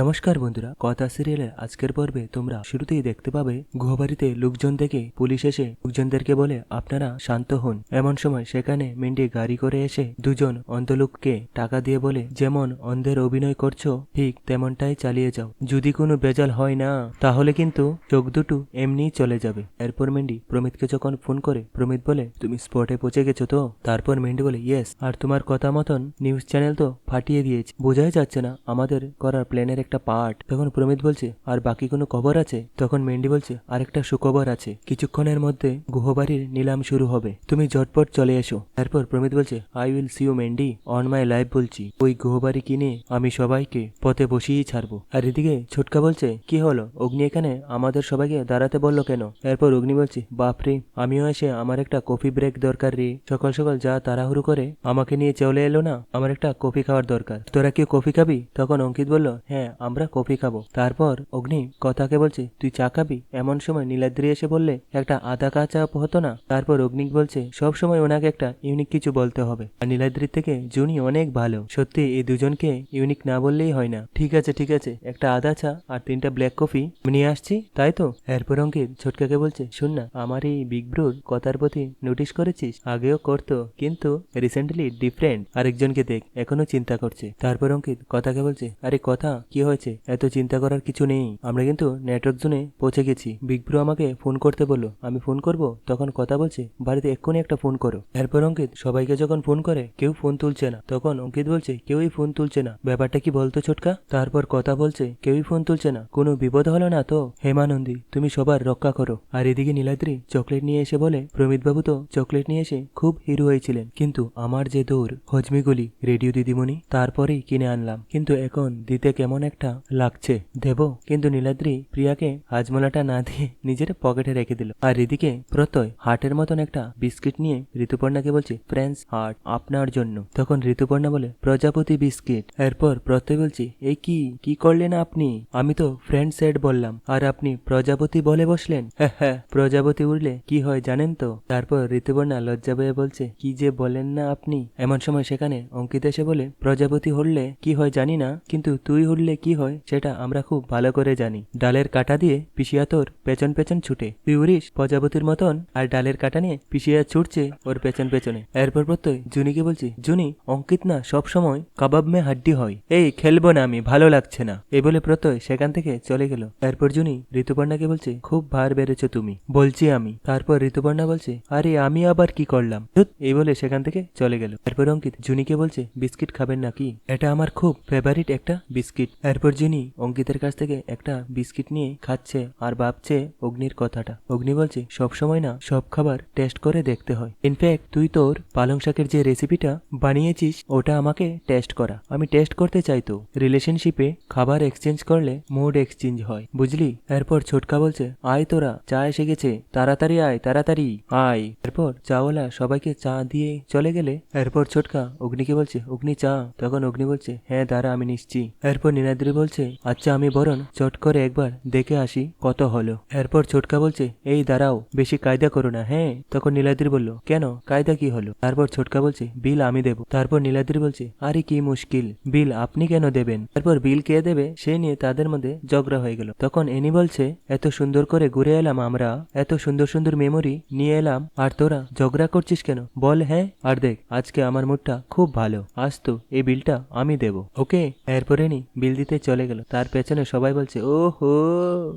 নমস্কার বন্ধুরা, কথা সিরিয়ালের আজকের পর্বে তোমরা শুরুতেই দেখতে পাবে, গুহবাড়িতে লোকজন দেখে পুলিশ এসে লোকজনদেরকে বলে, আপনারা শান্ত হন। এমন সময় সেখানে মিন্ডি গাড়ি করে এসে দুজন অন্ধলোককে টাকা দিয়ে বলে, যেমন অন্ধের অভিনয় করছ, ঠিক তেমনটাই চালিয়ে যাও। যদি কোনো বেজাল হয় না, তাহলে কিন্তু চোখ দুটো এমনিই চলে যাবে। এরপর মিন্ডি প্রমিতকে যখন ফোন করে, প্রমিত বলে, তুমি স্পটে পৌঁছে গেছো তো? তারপর মিন্ডি বলে, ইয়েস। আর তোমার কথা মতন নিউজ চ্যানেল তো ফাটিয়ে দিয়েছে। বোঝাই যাচ্ছে না আমাদের করার প্ল্যানের একটা পার্ট। তখন প্রমিত বলছে, আর বাকি কোনো কবর আছে? তখন মেন্ডি বলছে, আরেকটা সুখবর আছে। কিছুক্ষণের মধ্যে গুহবাড়ির নিলাম শুরু হবে। তুমি ঝটপট চলে এসো। তারপর প্রমিত বলছে আই উইল সি ইউ মেন্ডি। অন মাই লাইফ বলছি। ওই গুহবাড়ি কিনে আমি সবাইকে পথে বসিয়েই ছাড়বো। আর এদিকে ছোটকা বলছে, কি হলো? অগ্নি এখানে? আমাদের সবাইকে দাঁড়াতে বলল কেন? এরপর অগ্নি বলছে বাপরে আমিও এসে আমার একটা কফি ব্রেক দরকার রে। সকাল সকাল যা তাড়াহুড়ো করে আমাকে নিয়ে চলে এলো না? আমার একটা কফি খাওয়ার দরকার। তোরা কি কফি খাবি? তখন অঙ্কিত বলল হ্যাঁ আমরা কফি খাব। তারপর অগ্নি কথাকে বলছে, তুই চা খাবি? এমন সময় নীলাদ্রি এসে বললে, একটা আধা কা চা হতো না? তারপর অগ্নিক বলছে, সব সময় ওনাকে একটা ইউনিক কিছু বলতে হবে। আর নীলাদ্রির থেকে জুনি অনেক ভালো। সত্যি এই দুজনকে ইউনিক না বললেই হয় না। ঠিক আছে ঠিক আছে, একটা আদা চা আর তিনটা ব্ল্যাক কফি নিয়ে আসছি, তাই তো? এরপর অঙ্কিত ছোটকাকে বলছে, শুন না, আমার এই বিগ ব্রোর কথার প্রতি নোটিশ করেছিস? আগেও করতো, কিন্তু রিসেন্টলি ডিফারেন্ট আরেকজনকে দেখ, এখনও চিন্তা করছে। তারপর অঙ্কিত কথাকে বলছে, আরে কথা কি হয়েছে? এত চিন্তা করার কিছু নেই। আমরা কিন্তু নেটওয়ার্ক জোনে পৌঁছে গেছি। বিগ ব্রো আমাকে ফোন করতে বলল, আমি ফোন করব? তখন কথা বলছে, বাড়িতে এক্ষুনি একটা ফোন করো। এরপর অঙ্কিত সবাইকে যখন ফোন করে, কেউ ফোন তুলছে না। তখন অঙ্কিত বলছে, কেউই ফোন তুলছে না। ব্যাপারটা কি বলতো ছোটকা? তারপর কথা বলছে, কেউই ফোন তুলছে না। কোনো বিপদ হলো না তো? হেমানন্দী তুমি সবার রক্ষা করো। আর এদিকে নীলাদ্রি চকলেট নিয়ে এসে বলে প্রমিত বাবু তো চকলেট নিয়ে এসে খুব হিরো হয়েছিলেন। কিন্তু আমার যে দৌড়, হজমিগুলি রেডিও দিদিমণি, তারপরেই কিনে আনলাম। কিন্তু এখন দিতে কেমন একটা লাগছে। দেব, কিন্তু নীলাদ্রি প্রিয়াকে হাজমলাটা না দিয়ে নিজের পকেটে রেখে দিল। আর এদিকে প্রত্যয় হার্টের মতন একটা বিস্কিট নিয়ে ঋতুপর্ণাকে বলছে ফ্রেন্স হার্ট আপনার জন্য। তখন ঋতুপর্ণা বলে, প্রজাপতি বিস্কিট। এরপর প্রত্যয় বলছে এই কি? কি করলেন আপনি? আমি তো ফ্রেন্ড সেট বললাম। আর আপনি প্রজাপতি বলে বসলেন? হ্যাঁ হ্যাঁ প্রজাপতি উঠলে কি হয় জানেন তো? তারপর ঋতুপর্ণা লজ্জা বয়ে বলছে, কি যে বলেন না আপনি? এমন সময় সেখানে অঙ্কিত এসে বলে, প্রজাপতি হলে কি হয় জানি না, কিন্তু তুই হলে কি হয় সেটা আমরা খুব ভালো করে জানি। ডালের কাটা দিয়ে পিসিয়া তোর পেছন পেছন ছুটে। উড়িস প্রজাপতির মতন আর ডালের কাটা নিয়ে পিসিয়া ছুটছে ওর পেছন পেছনে। এরপর প্রত্যয় জুনিকে বলছি, জুনি, অঙ্কিত না সব সময় কাবাব মে হাড্ডি হয়। এই, খেলব না আমি, ভালো লাগছে না। এই বলে প্রত্যয় সেখান থেকে চলে গেল। এরপর জুনি ঋতুপর্ণাকে বলছে, খুব ভার বেড়েছো তুমি। বলছি আমি। তারপর ঋতুপর্ণা বলছে, আরে, আমি আবার কি করলাম? এই বলে সেখান থেকে চলে গেল। এরপর অঙ্কিত জুনিকে বলছে, বিস্কিট খাবেন নাকি? এটা আমার খুব ফেভারিট একটা বিস্কিট। এরপর জুনি অঙ্কিতের কাছ থেকে একটা বিস্কিট নিয়ে খাচ্ছে আর ভাবছে অগ্নির কথাটা। অগ্নি বলছে, সব সময় না, সব খাবার টেস্ট করে দেখতে হয়। ইনফ্যাক্ট তুই তোর পালং শাকের যে রেসিপিটা বানিয়েছিস, ওটা আমাকে টেস্ট করা। আমি টেস্ট করতে চাই তো। রিলেশনশিপে খাবার এক্সচেঞ্জ করলে মুড এক্সচেঞ্জ হয়, বুঝলি? এরপর ছোটকা বলছে, আয় তোরা, চা এসে গেছে। তাড়াতাড়ি আয় তাড়াতাড়ি আয়। এরপর চাওয়ালা সবাইকে চা দিয়ে চলে গেলে, এরপর ছোটকা অগ্নিকে বলছে, অগ্নি চা। তখন অগ্নি বলছে হ্যাঁ দাঁড়া, আমি নিচ্ছি। এরপর নীলাদ্রি বলছে আচ্ছা আমি বরং চট করে একবার দেখে আসি কত হলো। এরপর ছোটকা বলছে, এই দাঁড়াও, বেশি কায়দা করো না হ্যাঁ? তখন নীলাদ্রি বলল, কেন? কায়দা কি হলো? তারপর ছোটকা বলছে, বিল আমি দেব। তারপর নীলাদ্রি বলছে, আরে কি মুশকিল, বিল আপনি কেন দেবেন? তারপর বিল কে দেবে, সে নিয়ে তাদের মধ্যে ঝগড়া হয়ে গেল। তখন এনি বলছে, এত সুন্দর করে ঘুরে এলাম আমরা, এত সুন্দর সুন্দর মেমোরি নিয়ে এলাম, আর তোরা ঝগড়া করছিস কেন? বল হ্যাঁ আর দেখ, আজকে আমার মুডটা খুব ভালো, আজ তো এই বিলটা আমি দেব। ওকে? এরপরে নি বিল দিতে চলে গেল। তার পেছনে সবাই বলছে ও হো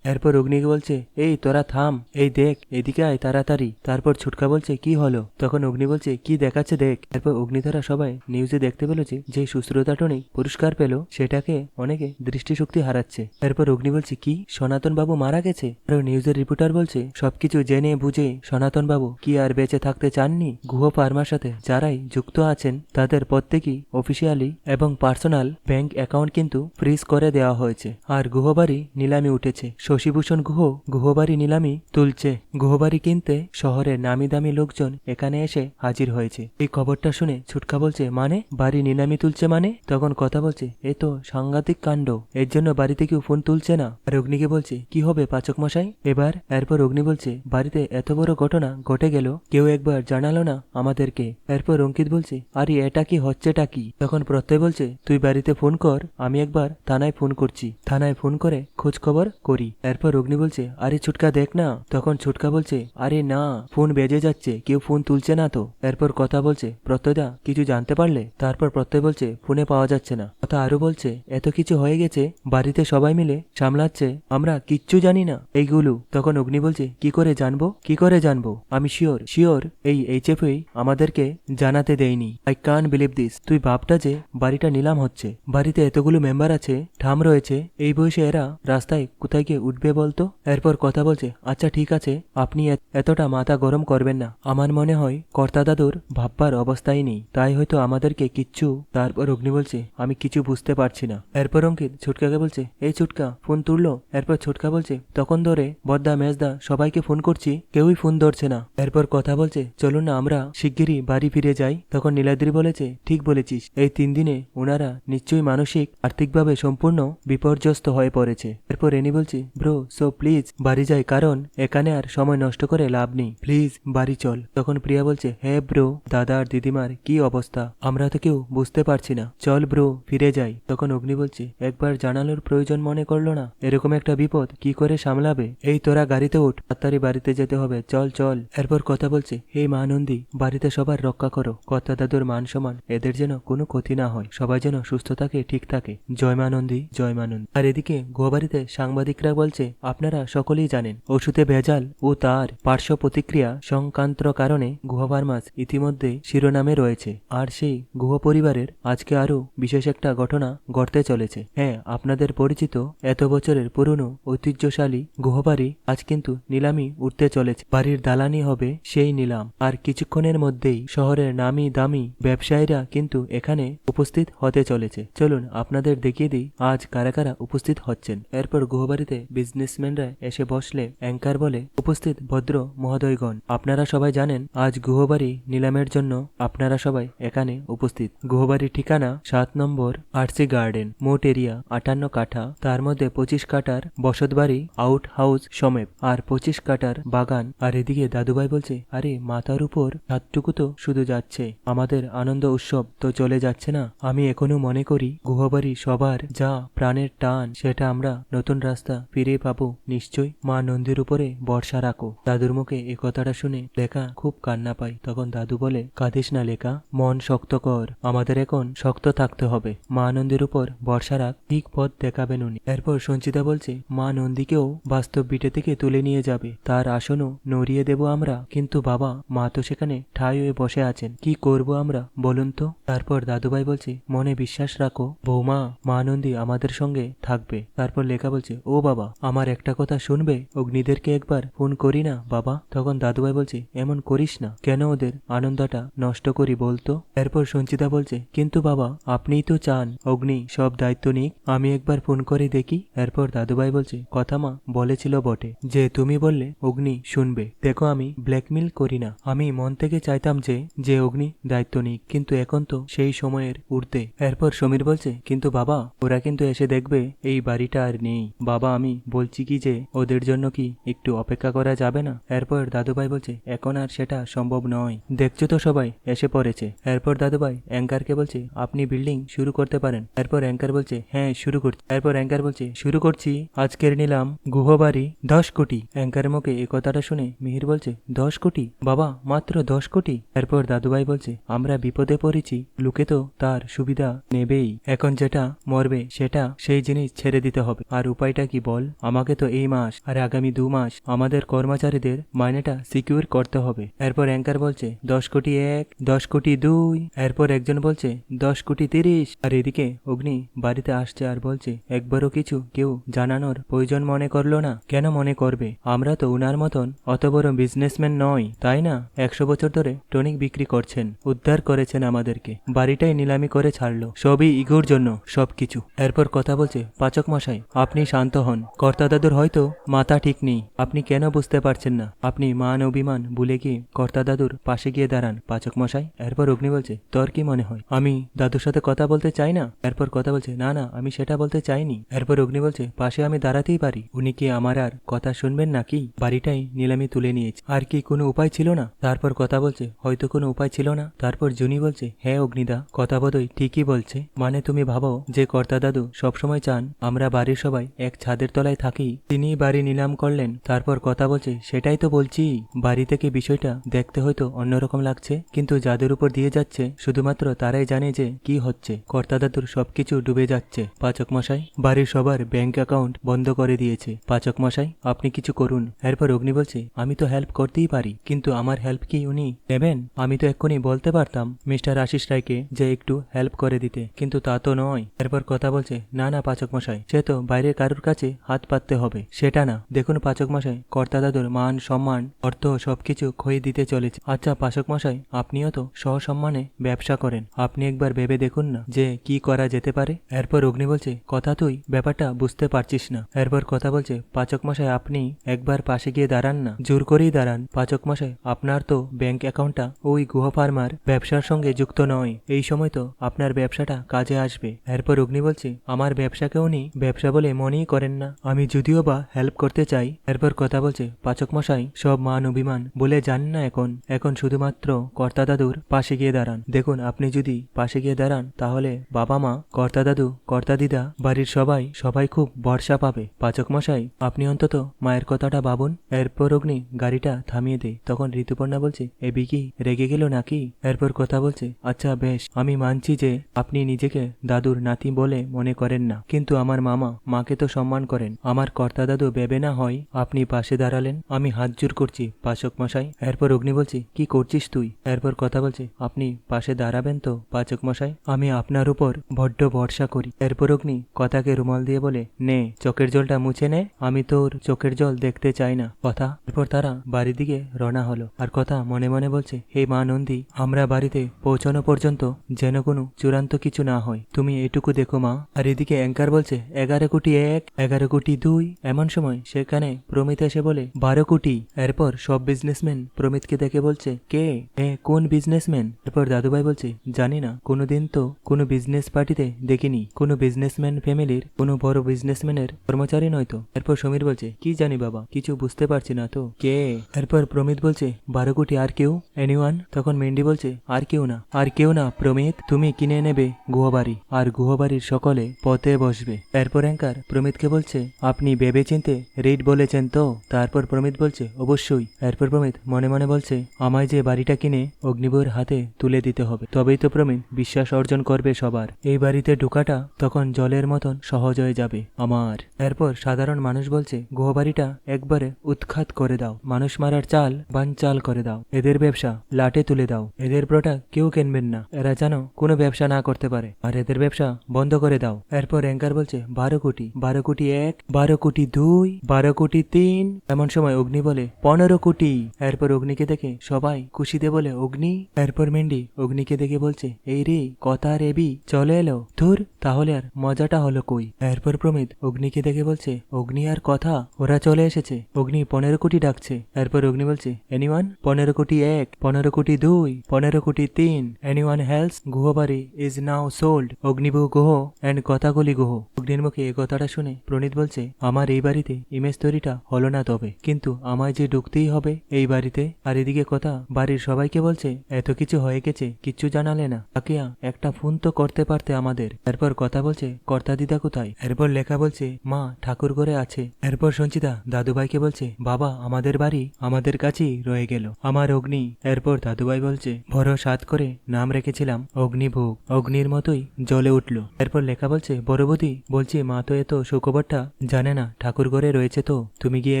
এরপর অগ্নিকে বলছে, এই, তোরা থাম, এই দেখ, এদিকে আয় তাড়াতাড়ি। তারপর ছুটকা বলছে, কি হলো? তখন অগ্নি বলছে, কি দেখাচ্ছে দেখ। এরপর অগ্নিধারা সবাই নিউজে দেখতে পেল যে যে সুশ্রোতা টনিক পুরস্কার পেল, সেটাকে অনেকে দৃষ্টিশক্তি হারাচ্ছে। এরপর অগ্নি বলছে, কি? সনাতন বাবু মারা গেছে? আর নিউজের রিপোর্টার বলছে, সবকিছু জেনে বুঝে সনাতন বাবু কি আর বেঁচে থাকতে চাননি? গুহ ফার্মার সাথে যারাই যুক্ত আছেন, তাদের প্রত্যেকই অফিসিয়ালি এবং পার্সোনাল ব্যাংক অ্যাকাউন্ট কিন্তু ফ্রিজ করে দেওয়া হয়েছে। আর গুহবাড়ি নিলামি উঠেছে। শশীভূষণ গুহ গুহবাড়ি নিলামি তুলছে। গুহবাড়ি কিনতে শহরের নামি দামি লোকজন এখানে এসে হাজির হয়েছে। এই খবরটা শুনে ছুটকা বলছে মানে? বাড়ি নিলামি তুলছে মানে? তখন কথা বলছে, এ তো সাংঘাতিক কাণ্ড। এর জন্য বাড়িতে কেউ ফোন তুলছে না। আর অগ্নিকে বলছে, কি হবে পাচক মশাই? এবার, এরপর অগ্নি বলছে, বাড়িতে এত বড় ঘটনা ঘটে গেল, কেউ একবার জানালো না আমাদেরকে। এরপর অঙ্কিত বলছে, আরে, এটা কি হচ্ছেটা কি? তখন প্রত্যয় বলছে, তুই বাড়িতে ফোন কর, আমি একবার থানায় ফোন করছি। থানায় ফোন করে খোঁজ খবর করি। এরপর অগ্নি বলছে, আরে ছুটকা দেখ না। তখন ছুটকা বলছে, আরে না, ফোন বেজে যাচ্ছে, কেউ ফোন তুলছে না তো। এরপর কথা বলছে, প্রত্যয়দা, কিছু জানতে পারলে? তারপর প্রত্যয় বলছে, ফোনে পাওয়া যাচ্ছে না। কথা আরও বলছে, এত কিছু হয়ে গেছে, বাড়িতে সবাই মিলে সামলাচ্ছে, আমরা কিচ্ছু জানি না। এইগুলো। তখন অগ্নি বলছে, কি করে জানব? কি করে জানব? আমি শিওর শিওর, এই এইচএফই আমাদেরকে জানাতে দেয়নি। আই কান বিলিভ দিস তুই ভাবটা যে বাড়িটা নিলাম হচ্ছে। বাড়িতে এতগুলো মেম্বার আছে ঠাম রয়েছে। এই বয়সে এরা রাস্তায় কোথায় গিয়ে উঠবে বলতো? এরপর কথা বলছে আচ্ছা ঠিক আছে, আপনি এতটা মাথা গরম করবেন না। আমার মনে হয় কর্তা দাদুর ভাববার অবস্থাই নেই। তাই হয়তো আমাদেরকে কিচ্ছু তারপর অগ্নি বলছে, আমি কিছু বুঝতে পারছি না। এরপর অঙ্কিত ছুটকাকে বলছে, এই ছুটকা, ফোন তুললো? এরপর ছুটকা বলছে, তখন ধরে বদ্দা, মেজদা সবাইকে ফোন করছি, কেউই ফোন ধরছে না। এরপর কথা বলছে, চলুন না, আমরা শিগগিরই বাড়ি ফিরে যাই। তখন নীলাদ্রি বলেছে, ঠিক বলেছিস। এই তিন দিনে ওনারা নিশ্চয়ই মানসিক, আর্থিকভাবে সম্পূর্ণ বিপর্যস্ত হয়ে পড়েছে? এরপর রেনি বলছে, ব্রো সো প্লিজ বাড়ি যাই, কারণ এখানে আর সময় নষ্ট করে লাভ নেই। প্লিজ বাড়ি চল। তখন প্রিয়া বলছে হ্যাঁ ব্রো, দাদা আর দিদিমার কি অবস্থা? আমরা তো কেউ বুঝতে পারছি না। চল, ব্রো, ফিরে যাই। তখন অগ্নি বলছে, একবার জানানোর প্রয়োজন মনে করল না? এরকম একটা বিপদ কি করে সামলাবে? এই তোরা গাড়িতে উঠ, তাড়াতাড়ি বাড়িতে যেতে হবে। চল চল। এরপর কথা বলছে, হে মা নন্দী বাড়িতে সবার রক্ষা করো। কর্তা দাদুর মান সমান এদের যেন কোনো ক্ষতি না হয়। সবাই যেন সুস্থ থাকে, ঠিক থাকে। জয় মা নন্দী জয় মা নন্দী আর এদিকে গোয়াবাড়িতে সাংবাদিকরা বলছে, আপনারা সকলেই জানেন, ওষুধে ভেজাল ও তার পার্শ্ব প্রতিক্রিয়া সংক্রান্ত কারণে গুহবার মাছ ইতিমধ্যে শিরোনামে রয়েছে। আর সেই গুহ পরিবারের আজকে আরও বিশেষ একটা ঘটনা ঘটতে চলেছে। হ্যাঁ আপনাদের পরিচিত এত বছরের পুরনো ঐতিহ্যশালী গুহবাড়ি আজ কিন্তু নিলামি উঠতে চলেছে। বাড়ির দালানি হবে সেই নিলাম। আর কিছুক্ষণের মধ্যেই শহরের নামি দামি ব্যবসায়ীরা কিন্তু এখানে উপস্থিত হতে চলেছে। চলুন, আপনাদের দেখিয়ে দিই আজ কারা কারা উপস্থিত হচ্ছেন? এরপর গুহবাড়িতে বিজনেসম্যানরা এসে বসলে অ্যাঙ্কার বলে উপস্থিত ভদ্র মহোদয়গণ। আপনারা সবাই জানেন, আজ গুহবাড়ি নিলামের জন্য আপনারা সবাই এখানে উপস্থিত। গুহবাড়ির ঠিকানা সাত নম্বর আরসি গার্ডেন, মোট এরিয়া আটান্ন কাঠা। তার মধ্যে পঁচিশ কাঠার বসতবাড়ি আউট হাউস সমেত। আর পঁচিশ কাঠার বাগান। আর এদিকে দাদুভাই বলছে, আরে, মাথার উপর হাতটুকু তো শুধু যাচ্ছে। আমাদের আনন্দ উৎসব তো চলে যাচ্ছে না। আমি এখনও মনে করি, গুহবাড়ি সবার যা প্রাণের টান, সেটা আমরা নতুন রাস্তা ফিরে পাবো। নিশ্চয় মা নন্দীর উপরে ভরসা রাখো। দাদুর মুখে এ কথাটা শুনে লেখা খুব কান্না পায়। তখন দাদু বলে, কাঁদিস না লেখা, মন শক্ত কর। আমাদের এখন শক্ত থাকতে হবে। মা নন্দীর উপর ভরসা রাখ, ঠিক পথ দেখাবেন উনি। এরপর সঞ্চিতা বলছে, মা নন্দীকেও বাস্তব বিটে থেকে তুলে নিয়ে যাবে। তার আসনও নড়িয়ে দেব আমরা, কিন্তু বাবা, মা তো সেখানে ঠাই হয়ে বসে আছেন। কি করব আমরা, বলুন তো? তারপর দাদুভাই বলছে, মনে বিশ্বাস রাখো। বৌমা, মা নন্দী আমাদের সঙ্গে থাকবে। তারপর লেখা বলছে, ও বাবা, আমার একটা কথা শুনবে? অগ্নিদেরকে একবার ফোন করি না, বাবা? তখন দাদুভাই বলছে, এমন করিস না। কেন ওদের আনন্দটা নষ্ট করি বলতো? এরপর সঞ্চিতা বলছে, কিন্তু বাবা, আপনিই তো চান। অগ্নি, সব দায়িত্ব নিক। আমি একবার ফোন করে দেখি। এরপর দাদুভাই বলছে, কথা মা, বলেছিল বটে। যে তুমি বললে, অগ্নি শুনবে। দেখো আমি ব্ল্যাকমেল করি না। আমি মন থেকে চাইতাম যে যে অগ্নি দায়িত্ব নিক। কিন্তু এখন তো সেই সময়ের ঊর্ধ্বে। এরপর সমীর বলছে, কিন্তু বাবা ওরা কিন্তু এসে দেখবে এই বাড়িটা আর নেই। বাবা, আমি বলছি কি যে, ওদের জন্য কি একটু অপেক্ষা করা যাবে না? এরপর দাদুভাই বলছে, এখন আর সেটা সম্ভব নয়। দেখছ তো সবাই, এসে পড়েছে। এরপর দাদুভাই অ্যাঙ্কারকে বলছে, আপনি বিল্ডিং শুরু করতে পারেন। এরপর অ্যাঙ্কার বলছে হ্যাঁ শুরু করছি। এরপর অ্যাঙ্কার বলছে, শুরু করছি? আজকের নিলাম গুহবাড়ি, দশ কোটি। অ্যাঙ্কারের মুখে এ কথাটা শুনে মিহির বলছে, দশ কোটি? বাবা, মাত্র দশ কোটি? এরপর দাদুভাই বলছে, আমরা বিপদে পড়েছি, লোকে তো তার সুবিধা নেবেই। এখন যেটা মরবে সেটা সেই জিনিস ছেড়ে দিতে হবে। আর উপায়টা কি বল? আমাকে তো এই মাস আর আগামী দু মাস আমাদের কর্মচারীদের মাইনেটা সিকিউর করতে হবে। এরপর অ্যাঙ্কার বলছে, দশ কোটি এক, দশ কোটি দুই। এরপর একজন বলছে, দশ কোটি তিরিশ। আর এদিকে অগ্নি বাড়িতে আসছে আর বলছে, একবারও কিছু কেউ জানানোর প্রয়োজন মনে করল না? কেন মনে করবে? আমরা তো উনার মতন অত বড় বিজনেসম্যান নয় তাই না? একশো বছর ধরে টনিক বিক্রি করছেন, উদ্ধার করেছেন আমাদেরকে। বাড়িটাই নিলামি করে ছাড়লো, সবই ইগোর জন্য, সবকিছু। এরপর কথা বলছে, পাচক মশাই, আপনি শান্ত হন। কর্তা দাদুর হয়তো মাথা ঠিক নেই। আপনি কেন বুঝতে পারছেন না? আপনি মান অভিমান ভুলে গিয়ে কর্তা দাদুর পাশে গিয়ে দাঁড়ান। পাচক মশাই, এরপর অগ্নি বলছে, তোর কি মনে হয়? আমি দাদুর সাথে কথা বলতে চাই না? এরপর কথা বলছে, না না, আমি সেটা বলতে চাইনি। এরপর অগ্নি বলছে, পাশে আমি দাঁড়াতেই পারি। উনি কি আমার আর কথা শুনবেন নাকি? বাড়িটাই নিলামি তুলে নিয়েছে। আর কি কোনো উপায় ছিল না? তারপর কথা বলছে, হয়তো কোনো উপায় ছিল না। তারপর জুনি বলছে হ্যাঁ অগ্নিদা, কথা বোধই ঠিকই বলছে। মানে তুমি ভাবো যে কর্তা দাদু, সবসময় চান, আমরা বাড়ির সবাই এক ছাদের তলায় থাকি। তিনি বাড়ি নিলাম করলেন, তারপর কথা বলছে, সেটাই তো বলছি বাড়ি থেকে বিষয়টা দেখতে হয়তো অন্যরকম লাগছে? কিন্তু যাদের উপর দিয়ে যাচ্ছে, শুধুমাত্র তারাই জানে যে কি হচ্ছে। কর্তা দাদুর সবকিছু ডুবে যাচ্ছে। পাচক মশাই, বাড়ির সবার ব্যাংক অ্যাকাউন্ট বন্ধ করে দিয়েছে। পাচক মশাই, আপনি কিছু করুন। এরপর অগ্নি বলছে, আমি তো হেল্প করতেই পারি, কিন্তু আমার হেল্প কি উনি নেবেন? আমি তো এক্ষুনি বলতে পারতাম, মিস্টার আশিস রায়কে যে একটু হেল্প করে দিতে, কিন্তু তা তো নয়। এরপর কথা বলছে, না না, পাচক মশাই, সে তো বাইরের কারুর কাছে হাত পাততে হবে। সেটা না। দেখুন পাচক মশাই কর্তা দাদুর মান, সম্মান, অর্থ সবকিছু খয়ে দিতে চলেছে। আচ্ছা পাচক মশাই, আপনিও তো সহসম্মানে ব্যবসা করেন। আপনি একবার ভেবে দেখুন না যে কি করা যেতে পারে। এরপর অগ্নি বলছে, কথা তুই ব্যাপারটা বুঝতে পারছিস না। এরপর কথা বলছে, পাচক মশাই, আপনি একবার পাশে গিয়ে দাঁড়ান না। জোর করেই দাঁড়ান। পাচক মশাই, আপনার তো ব্যাংক অ্যাকাউন্টটা ওই গুহ ফার্মার ব্যবসার সঙ্গে যুক্ত নয়। এই সময় তো আপনার ব্যবসাটা কাজে আসবে। এরপর অগ্নি বলছে, আমার ব্যবসাকে উনি ব্যবসা বলে মনেই করেন না। আমি যদিও বা হেল্প করতে চাই, এরপর কথা বলছে, পাচক মশাই, সব মান অভিমান বলে যান না এখন। এখন শুধুমাত্র কর্তা দাদুর পাশে গিয়ে দাঁড়ান। দেখুন, আপনি যদি পাশে গিয়ে দাঁড়ান, তাহলে বাবা মা, কর্তা দাদু, কর্তা দিদা, বাড়ির সবাই সবাই খুব ভরসা পাবে। পাচক মশাই, আপনি অন্তত মায়ের কথাটা ভাবুন। এরপর অগ্নি গাড়িটা থামিয়ে দেয়। তখন ঋতুপর্ণা বলছে, এ বিকি, রেগে গেল নাকি? এরপর কথা বলছে আচ্ছা বেশ, আমি মানছি যে আপনি নিজেকে দাদুর নাতি বলে মনে করেন না। কিন্তু আমার মামা মাকে তো সম্মান করেন। আমার কর্তা দাদু বেবে না হয় আপনি পাশে দাঁড়ালেন। আমি হাত জোর করছি, পাচক মশাই। এরপর অগ্নি বলছি, কি করছিস তুই? এরপর কথা বলছে, আপনি পাশে দাঁড়াবেন তো, পাচক মশাই? আমি আপনার উপর বড্ড ভরসা করি। এরপর অগ্নি কথাকে রুমাল দিয়ে বলে, নে, চোখের জলটা মুছে নে, আমি তোর চোখের জল দেখতে চাই না। কথা, এরপর তারা বাড়ির দিকে রওনা হলো। আর কথা মনে মনে বলছে, হে মা নন্দী, আমরা বাড়িতে পৌঁছানো পর্যন্ত যেন কোনো চূড়ান্ত কিছু না হয়। তুমি এটুকু দেখো মা, আর এদিকে অ্যাঙ্কার বলছে, এগারো কোটি এক, এগারো কোটি দুই। এমন সময় সেখানে প্রমিত এসে বলে, বারো কোটি। এরপর সব বিজনেসম্যান প্রমিতকে দেখে বলছে, কে? এ, কোন বিজনেসম্যান এরপর দাদুভাই বলছে, জানি না। কোনোদিন তো কোনো বিজনেস পার্টিতে দেখিনি। কোনো বিজনেসম্যান ফ্যামিলির কোনো বড় বিজনেসম্যানের কর্মচারী নয় তো? এরপর সমীর বলছে, কি জানি বাবা, কিছু বুঝতে পারছি না তো। কে? এরপর প্রমিত বলছে, বারো কোটি আর কেউ? এনিওয়ান তখন মেন্ডি বলছে, আর কেউ না। আর কেউ না, প্রমিত। তুমি কিনে নেবে গুহবাড়ি। আর গুহবাড়ির সকলে পথে বসবে। এরপর অ্যাঙ্কার প্রমিতকে বলছে, আপনি ভেবে চিনতে রেট বলেছেন তো? তারপর প্রমিত বলছে, অবশ্যই। এরপর প্রমিত মনে মনে বলছে, আমায় যে বাড়িটা কিনে অগ্নিবর হাতে তুলে দিতে হবে, তবেই তো প্রমিত বিশ্বাস অর্জন করবে সবার। এই বাড়িতে ঢোকাটা তখন জলের মতন সহজ হয়ে যাবে, আমার। এরপর সাধারণ মানুষ বলছে, গুহবাড়িটা একবারে উৎখাত করে দাও। মানুষ মারার চাল বানচাল করে দাও। এদের ব্যবসা লাটে তুলে দাও। এদের প্রোডাক্ট কেউ কিনবেন না। এরা যেন কোনো ব্যবসা না করতে পারে। আর এদের ব্যবসা বন্ধ করে দাও। এরপর অ্যাঙ্কার বলছে, বারো কোটি। বারো কোটি এক, বারো কোটি দুই, বারো কোটি তিন। এমন সময় অগ্নি বলে, পনেরো কোটি। এরপর অগ্নিকে দেখে সবাই খুশিতে বলে, অগ্নি। এরপর মেন্ডি অগ্নিকে দেখে বলছে, এই রে, কথা রেবি চলে এলো। ধুর, তাহলে আর মজাটা হলো কই? এরপর প্রমিত অগ্নিকে দেখে বলছে, অগ্নি আর কথা, ওরা চলে এসেছে। অগ্নি পনেরো কোটি ডাকছে। এরপর অগ্নি বলছে এনিওয়ান পনেরো কোটি এক, পনেরো কোটি দুই, পনেরো কোটি তিন। Anyone else Guhabari is now sold অগ্নিবু Guha and কথাগুলি গুহ। অগ্নির মুখে এই কথাটা শুনে প্রণীত বলছে, আমার এই বাড়িতে ইমেজ তৈরিটা হলো না তবে। কিন্তু আমায় যে ঢুকতেই হবে এই বাড়িতে, আর এদিকে কথা, বাড়ির সবাইকে বলছে, এত কিছু হয়ে গেছে, কিচ্ছু জানালে না। কাকিয়া একটা ফোন তো করতে পারতে আমাদের। এরপর কথা বলছে, কর্তা দিদা কোথায়? এরপর লেখা বলছে, মা, ঠাকুর ঘরে আছে। এরপর সঞ্চিতা, দাদুভাইকে বলছে, বাবা, আমাদের বাড়ি আমাদের কাছেই রয়ে গেল। আমার অগ্নি। এরপর দাদুভাই বলছে বড় সাত করে নাম রেখেছিলাম, অগ্নিভোগ। অগ্নির মতোই জ্বলে উঠল। এরপর লেখা বলছে, বড় বৌদি, বলছি, মা তো এত সুখবরটা জানে না। ঠাকুর ঘরে রয়েছে তো, তুমি গিয়ে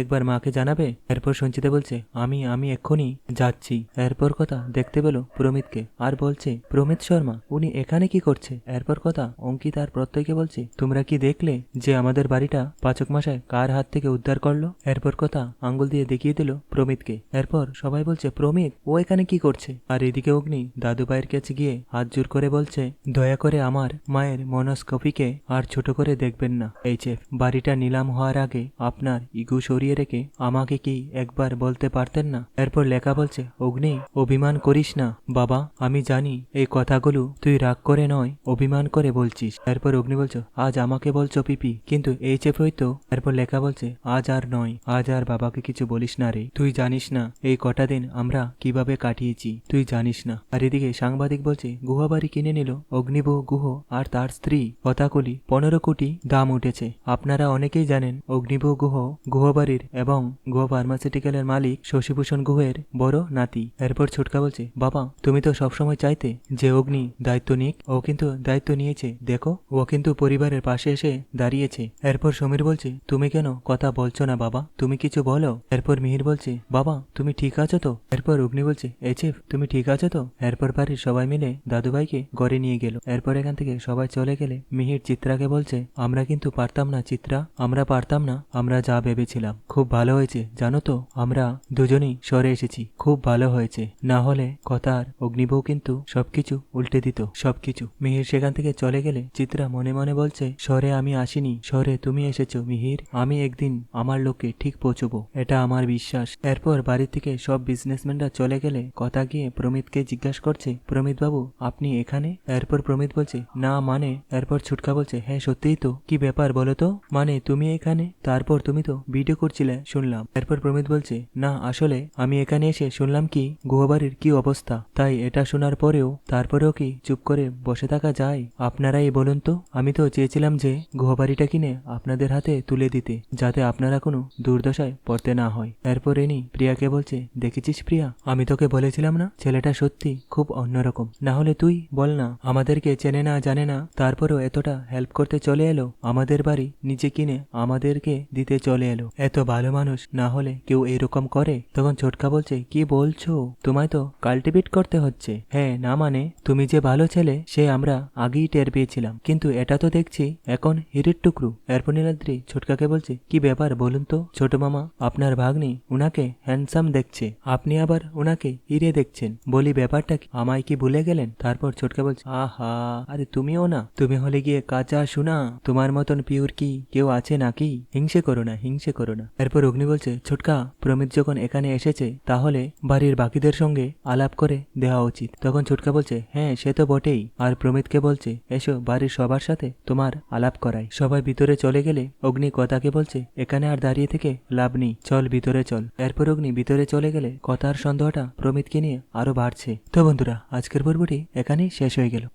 একবার মাকে জানাবে? এরপর সঞ্চিতা বলছে, আমি আমি এক্ষুনি যাচ্ছি। এরপর কথা দেখতে পেল প্রমিতকে, আর বলছে, প্রমিত শর্মা, উনি এখানে কি করছে? এরপর কথা অঙ্কিত আর প্রত্যয়কে বলছে, তোমরা কি দেখলে যে আমাদের বাড়িটা পাচক মাসায় কার হাত থেকে উদ্ধার করল? এরপর কথা আঙ্গুল দিয়ে দেখিয়ে দিল প্রমিতকে। এরপর সবাই বলছে, প্রমিত, ও এখানে কি করছে? আর এদিকে অগ্নি দাদু ভাইয়ের কাছে গিয়ে হাত জোর করে বলছে, দয়া করে আমার মায়ের মনস্কপিকে আর ছোট করে দেখবেন না। এই চেফ বাড়িটা নিলাম হওয়ার আগে আপনার ইগু সরিয়ে রেখে আমাকে কি একবার বলতে পারতেন না? এরপর লেখা বলছে, অগ্নি, অভিমান করিস না। বাবা, আমি জানি এই কথাগুলো তুই রাগ করে নয়, অভিমান করে বলছিস। এরপর অগ্নি বলছো, আজ আমাকে বলছো পিপি, কিন্তু এই চেপ হইতো এরপর লেখা বলছে, আজ আর নয়, আজ আর বাবাকে কিছু বলিস না রে। তুই জানিস না এই কটা দিন আমরা কীভাবে কাটিয়েছি। তুই জানিস না। আর এদিকে সাংবাদিক বলছে গুহাবাড়ি কিনে নিল অগ্নিবহ গুহ আর তার স্ত্রী কথাকলি পনেরো কোটি দাম উঠেছে। আপনারা অনেকেই জানেন অগ্নিবহ গুহ, গুহবাড়ির এবং গুহ ফার্মাসিউটিক্যালের মালিক শশীভূষণ গুহের বড় নাতি। এরপর ছোটকা বলছে, বাবা, তুমি তো সবসময় চাইতে যে অগ্নি দায়িত্ব নিক, ও কিন্তু দায়িত্ব নিয়েছে। দেখো, ও কিন্তু পরিবারের পাশে এসে দাঁড়িয়েছে। এরপর সমীর বলছে, তুমি কেন কথা বলছো না বাবা? তুমি কিছু বলো? এরপর মিহির বলছে, বাবা, তুমি ঠিক আছো তো? এরপর অগ্নি বলছে এচেফ তুমি ঠিক আছো তো? এরপর বাড়ির সবাই মিলে দাদুভাইকে ঘরে নিয়ে গেল। এরপর এখান থেকে সবাই চলে গেলে মিহির চিত্রাকে বলছে, আমরা কিন্তু পারতাম না, চিত্রা, আমরা পারতাম না, আমরা যা ভেবেছিলাম। খুব ভালো হয়েছে, জানো তো, আমরা দুজনেই সরে এসেছি। খুব ভালো হয়েছে। না হলে কথার অগ্নিবউ কিন্তু সবকিছু উল্টে দিত, সবকিছু। মিহির সেখান থেকে চলে গেলে চিত্রা মনে মনে বলছে, সরে আমি আসিনি, সরে তুমি এসেছ, মিহির, আমি একদিন আমার লোককে ঠিক পৌঁছবো। এটা আমার বিশ্বাস। এরপর বাড়ি থেকে সব বিজনেসম্যানরা চলে গেলে কথা গিয়ে প্রমিতকে জিজ্ঞাসা করছে প্রমিত বাবু আপনি এখানে? এরপর প্রমিত বলছে, না মানে এরপর ছুটকা বলছে হ্যাঁ সত্যিই তো। কি ব্যাপার বলো তো? মানে তুমি এখানে? তারপর তুমি তো ভিডিও করছিলে, শুনলাম। এরপর প্রমিত বলছে, না, আসলে আমি এখানে এসে শুনলাম কি গুহবাড়ির কি অবস্থা। তাই এটা শোনার পরেও, তারপরেও কি চুপ করে বসে থাকা যায়? আপনারাই বলুন তো, আমি তো চেয়েছিলাম যে গুহবাড়িটা কিনে আপনাদের হাতে তুলে দিতে, যাতে আপনারা কোনো দুর্দশায় পড়তে না হয়। এরপর এনি প্রিয়াকে বলছে, দেখেছিস প্রিয়া? আমি তোকে বলেছিলাম না, ছেলেটা সত্যি খুব অন্যরকম। না হলে তুই বল না, আমাদেরকে চেনে না, জানে না তারপরেও এতটা হেল্প করতে চলে এলো আমাদের বাড়ি, নিজে কিনে আমাদেরকে দিতে চলে এলো। এত ভালো মানুষ না হলে কেউ এরকম করে? তখন ছোটকা বলছে, কি বলছো? তোমায় তো কাল্টিভেট করতে হচ্ছে। হ্যাঁ না মানে? তুমি যে ভালো ছেলে, সে আমরা আগেই টের পেয়েছিলাম। কিন্তু এটা তো দেখছি এখন হিরের টুকরু। এরপর নীলাদ্রি ছোটকাকে বলছে, কি ব্যাপার বলুন তো? ছোট মামা, আপনার ভাগ্নি উনাকে হ্যান্ডসাম দেখছে। আপনি আবার উনাকে হিরে দেখছেন। বলি ব্যাপারটা কি? আমায় কি ভুলে গেলেন? তারপর ছোটকা বলছে, আহা, আরে তুমিও না। তুমি হলে গিয়ে কাঁচা শোনা তোমার মতন পিওর কি কেউ আছে নাকি? হিংসে করো না, হিংসে করো না। এরপর অগ্নি বলছে, ছোটকা, প্রমিত যখন এখানে এসেছে, তাহলে বাড়ির বাকিদের সঙ্গে আলাপ করে দেওয়া উচিত। তখন ছোটকা বলছে হ্যাঁ সে তো বটেই। আর প্রমিতকে বলছে, এসো, বাড়ির সবার সাথে তোমার আলাপ করাই। সবাই ভিতরে চলে গেলে অগ্নি কথাকে বলছে, এখানে আর দাঁড়িয়ে থেকে লাভ নেই, চল ভিতরে চল। এরপর অগ্নি ভিতরে চলে গেলে কথার সন্দেহটা প্রমিতকে নিয়ে আরও বাড়ছে। তো বন্ধুরা, আজকের পর্বটি এখানেই শেষ হয়ে গেল।